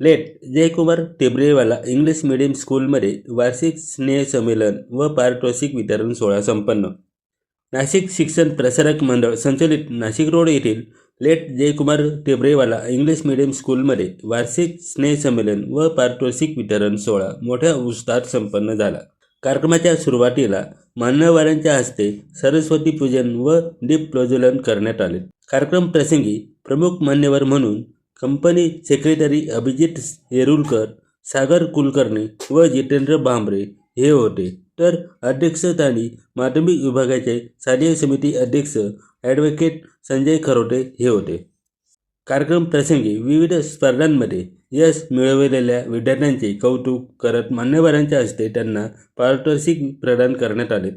Late. Jaykumar Tebarewala English medium स्कूलमध्ये वार्षिक स्नेहसंमेलन व पारितोषिक वितरण सोहळा संपन्न. नाशिक शिक्षण प्रसारक मंडळ संचलित नाशिक रोड येथील late Jaykumar Tebarewala English medium स्कूलमध्ये वार्षिक स्नेहसंमेलन व पारितोषिक वितरण सोहळा मोठ्या उत्साहात संपन्न झाला. कार्यक्रमाच्या सुरुवातीला मान्यवरांच्या हस्ते सरस्वती पूजन व दीप प्रज्वलन करण्यात आले. कार्यक्रम प्रसंगी प्रमुख मान्यवर म्हणून कंपनी सेक्रेटरी अभिजित येरुलकर सागर कुलकर्णी व जितेंद्र भांबरे हे होते. तर अध्यक्षस्थानी माध्यमिक विभागाचे साध्य समिती अध्यक्ष ॲडव्होकेट संजय खरोटे हे होते. कार्यक्रम प्रसंगी विविध स्पर्धांमध्ये यश मिळवलेल्या विद्यार्थ्यांचे कौतुक करत मान्यवरांच्या हस्ते त्यांना पारितोषिक प्रदान करण्यात आले.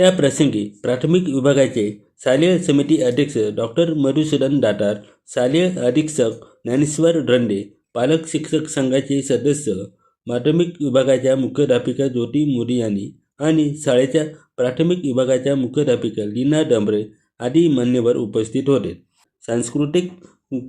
त्या प्रसंगी प्राथमिक विभागाचे शालेय समिती अध्यक्ष डॉक्टर मधुसूदन दातार शालेय अधीक्षक ज्ञानेश्वर रंडे पालक शिक्षक संघाचे सदस्य माध्यमिक विभागाच्या मुख्याध्यापिका ज्योती मोदी यांनी आणि शाळेच्या प्राथमिक विभागाच्या मुख्याध्यापिका लीना डंबरे आदी मान्यवर उपस्थित होते. सांस्कृतिक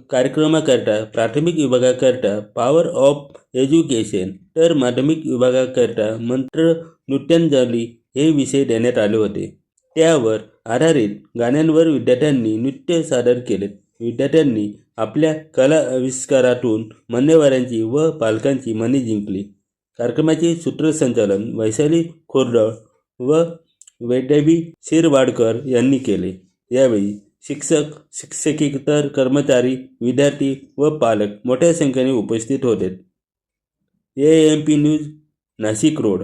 कार्यक्रमाकरता प्राथमिक विभागाकरता पॉवर ऑफ एज्युकेशन तर माध्यमिक विभागाकरता मंत्र नृत्यांजली हे विषय देण्यात आले होते. त्यावर आधारित गाण्यांवर विद्यार्थ्यांनी नृत्य सादर केले. विद्यार्थ्यांनी आपल्या कला आविष्कारातून मान्यवरांची व पालकांची मने जिंकली. कार्यक्रमाचे सूत्रसंचालन वैशाली खोरडळ व वैद्यबी शिरवाडकर यांनी केले. यावेळी शिक्षक शिक्षकेतर कर्मचारी विद्यार्थी व पालक मोठ्या संख्येने उपस्थित होते. A M P news Nashik road.